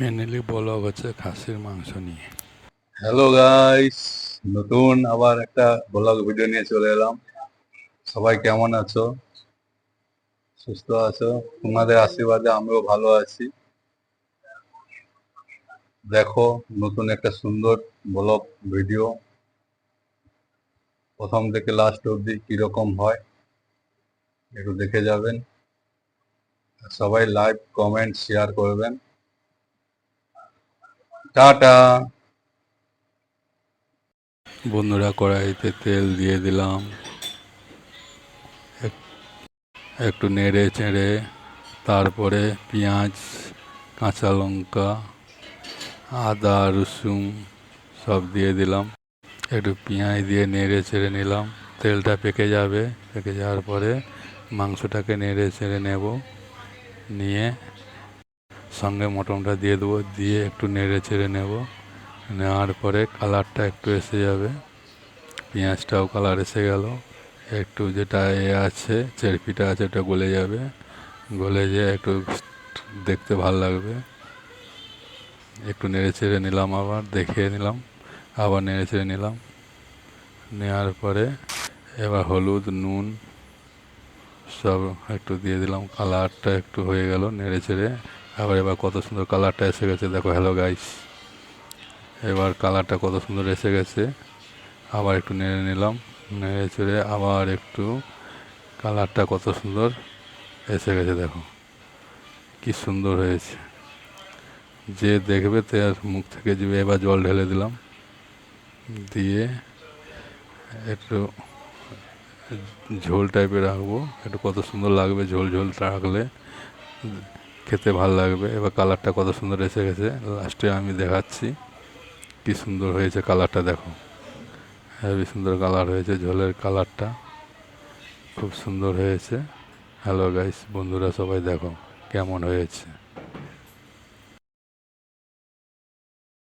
Mainly blog হচ্ছে খাসির মাংস নিয়ে। হ্যালো গাইস নতুন আবার একটা ব্লগ ভিডিও নিয়ে চলে এলাম। সবাই কেমন আছো? সুস্থ আছো? তোমাদের আশীর্বাদে আমিও ভালো আছি। দেখো, নতুন একটা সুন্দর ব্লগ ভিডিও প্রথম থেকে লাস্ট অবধি কীরকম হয়, একটু দেখে যাবেন। সবাই লাইক কমেন্ট শেয়ার করবেন। টাটা। বন্ধুরা, কড়াইতে তেল দিয়ে দিলাম। একটু নেড়ে চেড়ে, তারপরে পেঁয়াজ, কাঁচা লঙ্কা, আদা, রসুন সব দিয়ে দিলাম। একটু পেঁয়াজ দিয়ে নেড়ে চেড়ে নিলাম। তেলটা পেকে যাবে। পেকে যাওয়ার পরে মাংসটাকে নেড়ে চেড়ে নেব। নিয়ে সঙ্গে মটনটা দিয়ে দেবো, দিয়ে একটু নেড়ে চেড়ে নেব। নেওয়ার পরে কালারটা একটু এসে যাবে। পেঁয়াজটাও কালার এসে গেল। একটু যেটা এ আছে, চেরপিটা আছে, ওটা গলে যাবে। গলে যেয়ে একটু দেখতে ভালো লাগবে। একটু নেড়ে চেড়ে নিলাম আবার, দেখিয়ে নিলাম, আবার নেড়ে চেড়ে নিলাম। নেওয়ার পরে এবার হলুদ, নুন সব একটু দিয়ে দিলাম। কালারটা একটু হয়ে গেল নেড়ে চেড়ে। আবার এবার কত সুন্দর কালারটা এসে গেছে, দেখো হ্যালো গাইস এবার কালারটা কত সুন্দর এসে গেছে, আবার একটু নেড়ে নিলাম, নেড়ে চেড়ে আবার একটু কালারটা কত সুন্দর এসে গেছে, দেখো, কি সুন্দর হয়েছে। যে দেখবে তার মুখ থেকে যাবে এবার জল ঢেলে দিলাম, দিয়ে একটু ঝোল টাইপের রাখব, একটু কত সুন্দর লাগবে ঝোল ঝোল রাখলে। খেতে ভালো লাগবে। এবার কালারটা কত সুন্দর এসে গেছে। লাস্টে আমি দেখাচ্ছি কি সুন্দর হয়েছে কালারটা দেখো। হ্যাঁ সুন্দর কালার হয়েছে, ঝোলের কালারটা খুব সুন্দর হয়েছে। হ্যালো গাইস বন্ধুরা সবাই দেখো কেমন হয়েছে।